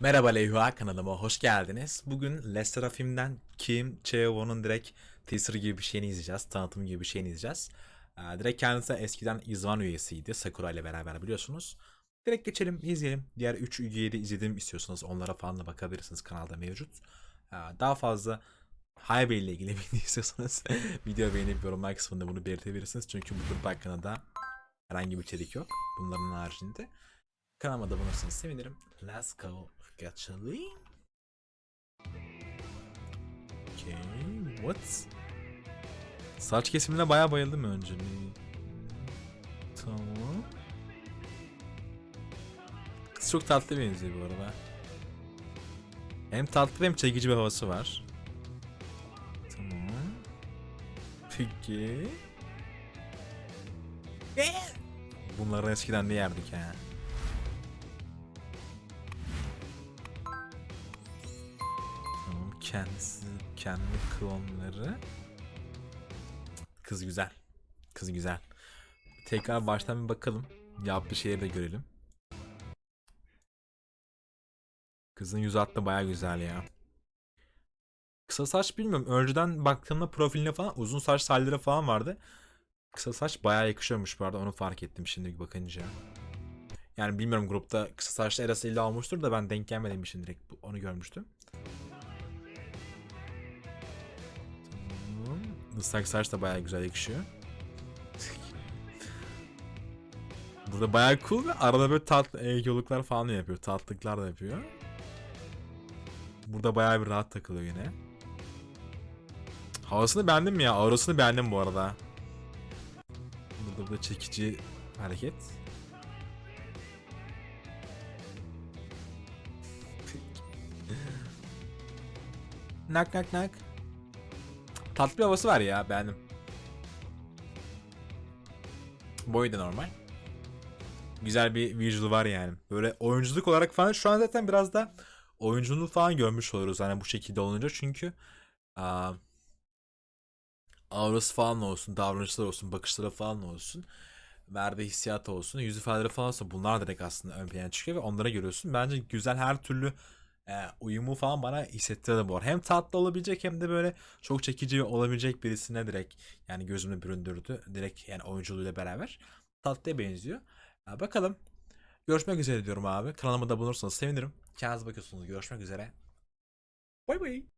Merhaba Leyhua kanalıma hoş geldiniz. Bugün Lester filmden Kim Cheo-won'un direkt teaser gibi bir şeyini izleyeceğiz. Tanıtım gibi bir şeyini izleyeceğiz. Ee, direkt kendisi eskiden İzvan üyesiydi. Sakura ile beraber biliyorsunuz. Direkt geçelim izleyelim. Diğer 3 üyeyi de izlediğimi istiyorsanız onlara falan da bakabilirsiniz kanalda mevcut. Ee, daha fazla Haybe ile ilgili video istiyorsanız video beğenip yorumlar kısmında bunu belirtebilirsiniz. Çünkü bu grup hakkında da herhangi bir içerik yok. Bunların haricinde. Kanalıma da bulursanız sevinirim. Let's go. Geçelim. Okay, what? Saç kesimine bayağı bayıldım önce. Tamam. Kız çok tatlı benziyor bu arada. Hem tatlı hem çekici bir havası var. Tamam. Peki. Bunları eskiden ne yerdik ha? Kendisi kendi klonları. Kız güzel. Kız güzel. Tekrar baştan bir bakalım. Yaptığı şeyleri de görelim. Kızın yüz hattı baya güzel ya. Kısa saç bilmiyorum. Önceden baktığımda profiline falan uzun saç halleri falan vardı. Kısa saç baya yakışıyormuş bu arada onu fark ettim şimdi bakınca. Yani bilmiyorum grupta kısa saçlı Eras'ı illa olmuştur da ben denk gelmemişim direkt bu- onu görmüştüm. Islak saç da bayağı güzel yakışıyor. Burada bayağı cool ve arada böyle tatlı egoluklar falan da yapıyor. Tatlılıklar da yapıyor. Burada bayağı bir rahat takılıyor yine. Havasını beğendim ya. Aurasını beğendim bu arada. Burada da çekici hareket. nak nak nak. Tatlı bir havası var ya beğendim. Boyu da normal. Güzel bir visual var yani. Böyle oyunculuk olarak falan şu an zaten biraz da oyunculuğu falan görmüş oluruz hani bu şekilde olunca çünkü aa, aurası falan olsun, davranışları olsun, bakışları falan olsun, verdiği hissiyat olsun, yüz ifadeleri falan olsun bunlar direkt aslında ön plana çıkıyor ve onlara görüyorsun. Bence güzel her türlü uyumu falan bana hissettirdi bu arada. Hem tatlı olabilecek hem de böyle çok çekici olabilecek birisine direkt yani gözümü büründürdü. Direkt yani oyunculuğuyla beraber. Tatlıya benziyor. Bakalım. Görüşmek üzere diyorum abi. Kanalıma da bulursanız sevinirim. Kendinize bakıyorsunuz. Görüşmek üzere. Bay bay.